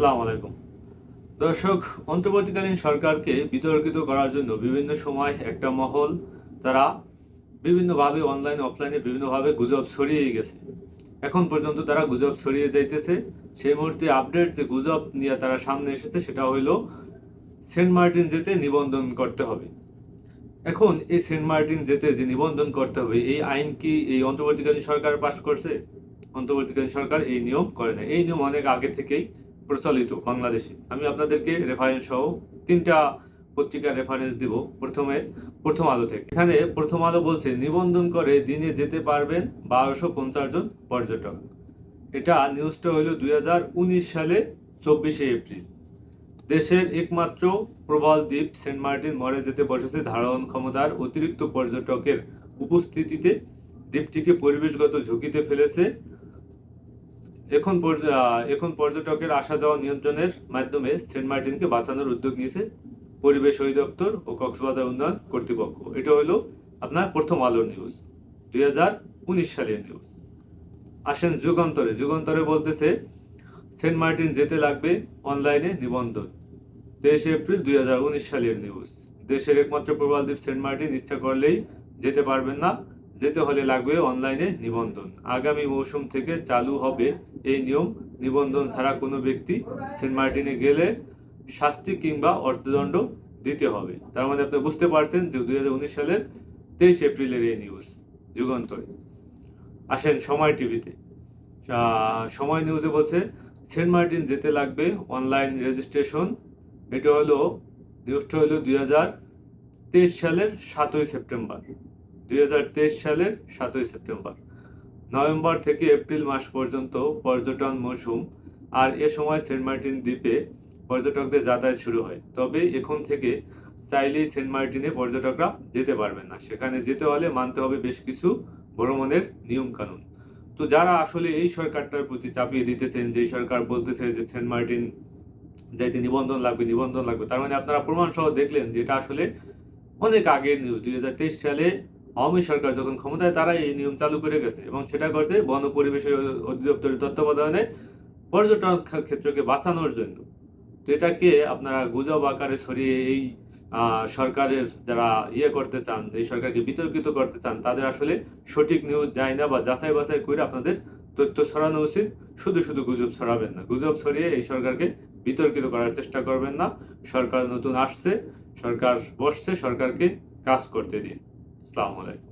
আসসালামু আলাইকুম। দর্শক, অন্তর্বর্তীকালীন সরকারকে বিতর্কিত করার জন্য বিভিন্ন সময় একটা মহল, তারা বিভিন্নভাবে অনলাইন অফলাইনে বিভিন্নভাবে গুজব ছড়িয়ে গেছে। এখন পর্যন্ত তারা গুজব ছড়িয়ে যাইতেছে। সেই মুহূর্তে আপডেট যে গুজব নিয়ে তারা সামনে এসেছে, সেটা হইল সেন্ট মার্টিন যেতে নিবন্ধন করতে হবে। এখন এই সেন্ট মার্টিন যেতে যে নিবন্ধন করতে হবে, এই আইন কি এই অন্তর্বর্তীকালীন সরকার পাশ করছে? অন্তর্বর্তীকালীন সরকার এই নিয়ম করে না এই নিয়ম অনেক আগে থেকেই প্রচলিত বাংলাদেশে। আমি আপনাদেরকে রেফারেন্স সহ তিনটা পত্রিকার রেফারেন্স দিব প্রথমে, প্রথম আলো থেকে। এখানে প্রথম আলো বলছে, নিবন্ধন করে দিনে যেতে পারবেন বারোশো পঞ্চাশ জন পর্যটক। এটা নিউজটা হলো দুই সালে চব্বিশে এপ্রিল। দেশের একমাত্র প্রবাল দ্বীপ সেন্ট মার্টিন মরে যেতে বসেছে ধারণ ক্ষমতার অতিরিক্ত পর্যটকের উপস্থিতিতে। দ্বীপটিকে পরিবেশগত ঝুঁকিতে ফেলেছে এখন এখন পর্যটকের আসা যাওয়া নিয়ন্ত্রণের মাধ্যমে সেন্ট মার্টিনকে বাঁচানোর উদ্যোগ নিয়েছে পরিবেশ অধিদপ্তর ও কক্সবাজার উন্নয়ন কর্তৃপক্ষ। এটা হলো আপনার প্রথম আলোর নিউজ দুই হাজার উনিশ সালের নিউজ আসেন যুগান্তরে। যুগান্তরে বলতেছে, সেন্ট মার্টিন যেতে লাগবে অনলাইনে নিবন্ধন। তেইশে এপ্রিল দুই হাজার উনিশ সালের নিউজ দেশের একমাত্র প্রবাল দ্বীপ সেন্ট মার্টিন ইচ্ছা করলেই যেতে পারবেন না। যেতে হলে লাগবে অনলাইনে নিবন্ধন। আগামী মৌসুম থেকে চালু হবে এই নিয়ম। নিবন্ধন ছাড়া কোনো ব্যক্তি সেন্ট মার্টিনে গেলে শাস্তি কিংবা অর্থদণ্ড দিতে হবে। তার মানে আপনি বুঝতে পারছেন যে দুই হাজার উনিশ সালের তেইশ এপ্রিলের এই নিউজ যুগান্তরে। আসেন সময় টিভিতে। সময় নিউজে বলছে, সেন্ট মার্টিন যেতে লাগবে অনলাইন রেজিস্ট্রেশন। এটা হলো নিউজটা হলো দুই সালের সাতই সেপ্টেম্বর। দুই হাজার তেইশ সালের সাতই সেপ্টেম্বর। নভেম্বর থেকে এপ্রিল মাস পর্যন্ত পর্যটন মৌসুম আর এ সময় সেন্ট মার্টিন দ্বীপে পর্যটকদের যাতায়াত শুরু হয়। তবে এখন থেকে চাইলেই সেন্ট মার্টিনে পর্যটকরা যেতে পারবেন না। সেখানে যেতে হলে মানতে হবে বেশ কিছু ভ্রমণের নিয়ম কানুন তো যারা আসলে এই সরকারটার প্রতি চাপিয়ে দিতেছেন, যে সরকার বলতেছে যে সেন্ট মার্টিন যাইতে নিবন্ধন লাগবে নিবন্ধন লাগবে, তার মানে আপনারা প্রমাণ সহ দেখলেন যে এটা আসলে অনেক আগের নিউজ দুই হাজার তেইশ সালে আওয়ামী সরকার যখন ক্ষমতায় তারা এই নিয়ম চালু করে গেছে এবং সেটা করছে বন পরিবেশের অধিদপ্তরের তত্ত্বাবধানে পর্যটন ক্ষেত্রকে বাঁচানোর জন্য। তো এটাকে আপনারা গুজব আকারে ছড়িয়ে এই সরকারের যারা ইয়ে করতে চান, এই সরকারকে বিতর্কিত করতে চান, তাদের আসলে সঠিক নিউজ যায় না বা যাচাই বাছাই করে আপনাদের তথ্য ছড়ানো উচিত। শুধু শুধু গুজব ছড়াবেন না। গুজব ছড়িয়ে এই সরকারকে বিতর্কিত করার চেষ্টা করবেন না। সরকার নতুন আসছে, সরকার বসছে, সরকারকে কাজ করতে দিন। আসসালামু আলাইকুম